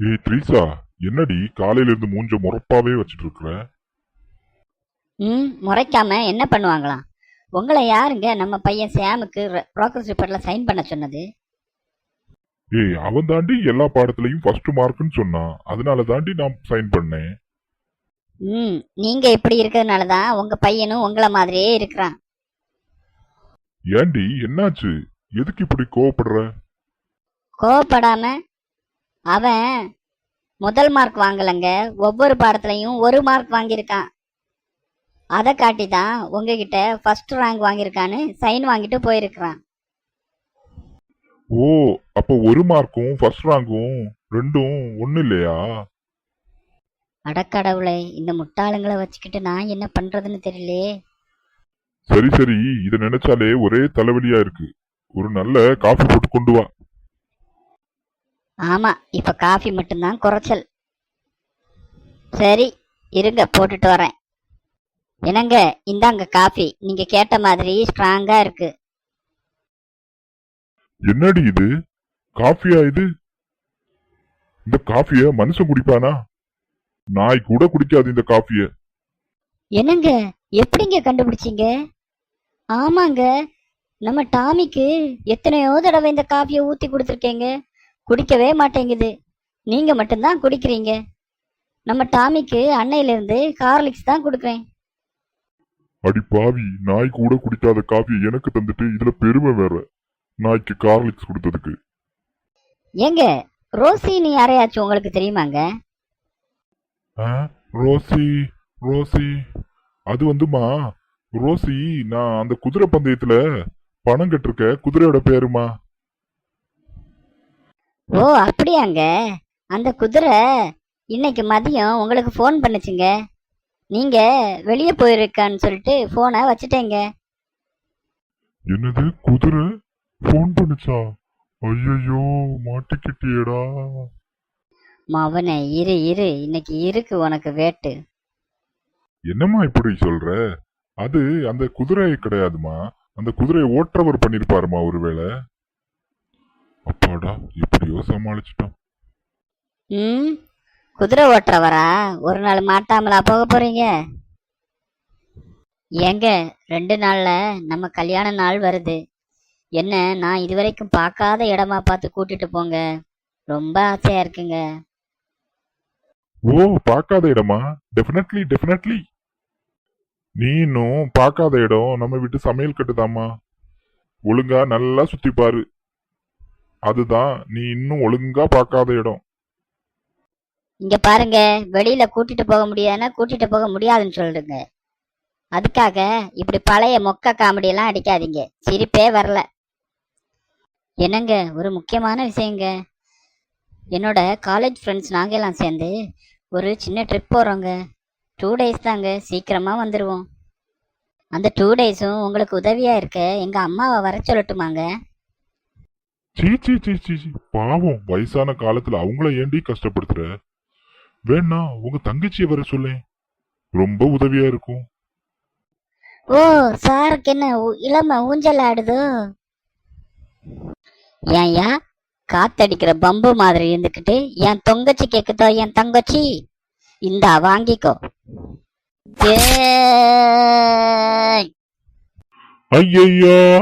ஏய் த்ரீசா என்னடி காலையில இருந்து மூஞ்ச முறப்பாவே வச்சிட்டு இருக்கிற ம் முறைக்காம என்ன பண்ணுவாங்களாம்? உங்களை யாருங்க நம்ம பையன் சாமுக்கு ப்ரோக்ரஸ் ரிப்போர்ட்ல சைன் பண்ண சொன்னது? ஏய் அவன் தாண்டி எல்லா பாடத்துலயும் ஃபர்ஸ்ட் மார்க்னு சொன்னான். அதனால தாண்டி நான் சைன் பண்ணேன். ம் நீங்க இப்படி இருக்கிறதுனால தான் உங்க பையனும் உங்களை மாதிரியே இருக்கிறான். ஏண்டி என்னாச்சு? எதுக்கு இப்படி கோவப்படுற? கோவப்படாம அவன் முதல் மார்க் வாங்கலைங்க. ஒவ்வொரு பாடத்துலையும் ஒரு மார்க் வாங்கியிருக்கான். அதை காட்டி தான் உங்ககிட்ட ஃபர்ஸ்ட் ரேங்க் வாங்கியிருக்கான்னு சைன் வாங்கிட்டு போயிருக்கிறான். ஓ அப்ப ஒரு மார்க்கும் ஃபர்ஸ்ட் ரேங்கும் ரெண்டும் ஒண்ணு இல்லையா? அடக்கடவுளை இந்த முட்டாளுங்களை வச்சுக்கிட்டு நான் என்ன பண்றதுன்னு தெரியலையே சரி சரி. இத நினைச்சாலே ஒரே தலைவலியா இருக்கு. ஒரு நல்ல காஃபி போட்டு கொண்டு வா. ஆமா இப்ப காஃபி மட்டும்தான் குறைச்சல். சரி இருங்க போட்டுட்டு வரேன். என்னங்க இந்தாங்க காஃபி. நீங்க கேட்ட மாதிரி ஸ்ட்ராங்கா இருக்கு. என்னடி இது? காஃபியா இது? இந்த காஃபிய மனுஷன் குடிப்பானா? நாய் கூட குடிக்காது இந்த காஃபிய. என்னங்க எப்படிங்க கண்டுபிடிச்சீங்க? ஆமாங்க நம்ம டாமிக்கு எத்தனையோ தடவை இந்த காஃபியை ஊத்தி கொடுத்துருக்கேங்க. குடிக்கவே மாட்டேங்குது. நீங்க மட்டும்தான் குடிக்கிறீங்க. நம்ம டாமிக்கு அன்னையில இருந்து ஹார்லிக்ஸ் தான் கொடுக்குறேன். அடி பாவி நாய் கூட குடிக்காத காஃபியை எனக்கு தந்துட்டு இதுல பெருமை வேற. நாய்க்கு கார்லிக்ஸ் கொடுத்ததுக்கு. ஏங்க ரோசின்னு யாரையாச்சும் உங்களுக்கு தெரியுமாங்க? ஆ, ரோசி ரோசி. அது வந்துமா? ரோசி நான் அந்த குதிரை பந்தயத்துல பணம் கட்டிருக்க குதிரையோட பேருமா? ஓ அப்படியாங்க. அந்த குதிரை இன்னைக்கு மதியம் உங்களுக்கு ஃபோன் பண்ணுச்சுங்க. நீங்க வெளியே போயிருக்கான்னு சொல்லிட்டு ஃபோனை வச்சுட்டேங்க. என்னது குதிரை? ஃபோன் பண்ணுச்சா? ஐயோ மாட்டிக்கிட்டியேடா. மவனே இரு இரு. இன்னைக்கு இருக்கு உனக்கு வேட்டு. என்னம்மா இப்படி சொல்ற? அது அந்த குதிரை கிடையாதுமா. அந்த குதிரையை ஓட்டுறவர் பண்ணிருப்பாருமா ஒருவேளை? அப்பாடா எப்படியோ சமாளிச்சிட்டோம் ம்? குதிரை ஓட்டுறவரா? ஒரு நாள் மாட்டாமலா போக போறீங்க? ஏங்க ரெண்டு நாள்ல நம்ம கல்யாண நாள் வருது. என்ன நான் இதுவரைக்கும் பார்க்காத இடமா பார்த்து கூட்டிட்டு போங்க. ரொம்ப ஆசையா இருக்குங்க. ஓ பார்க்காத இடமா? டெஃபினெட்லி டெஃபினெட்லி நீ இன்னும் பார்க்காத இடம் நம்ம வீட்டு சமையல் கட்டுதாம்மா. ஒழுங்கா நல்லா சுத்தி பாரு. அதுதான் நீ இன்னும் ஒழுங்கா பார்க்காத இடம். இங்க பாருங்க வெளியில கூட்டிட்டு போக முடியாதுன்னா கூட்டிட்டு போக முடியாதுன்னு சொல்லுங்க. அதுக்காக இப்படி பழைய மொக்க காமெடி எல்லாம் அடிக்காதீங்க. சிரிப்பே வரல. என்னங்க ஒரு முக்கியமான விஷயங்க. என்னோட காலேஜ் ஃப்ரெண்ட்ஸ் நாங்கெல்லாம் சேர்ந்து ஒரு சின்ன ட்ரிப் போறோங்க. டூ டேஸ் தாங்க சீக்கிரமா வந்துடுவோம் அந்த டூ டேஸும் உங்களுக்கு உதவியா இருக்க எங்க அம்மாவை வர சொல்லட்டுமாங்க? சீ சீ சீ சீ சீ. பாவம் வயசான காலத்துல அவங்கள ஏண்டி கஷ்டப்படுத்துற? வேணா உங்க தங்கச்சியை வர சொல்லேன் ரொம்ப உதவியா இருக்கும். ஓ சாருக்கு என்ன ஊ- இளம ஊஞ்சல் ஆடுதோ? ஏன்யா காத்தடிக்கிற பம்பு மாதிரி இருந்துக்கிட்டு என் தொங்கச்சி கேக்குதோ என் தங்கச்சி? இந்தா வாங்கிக்கோ. ஏய். ஐயையா.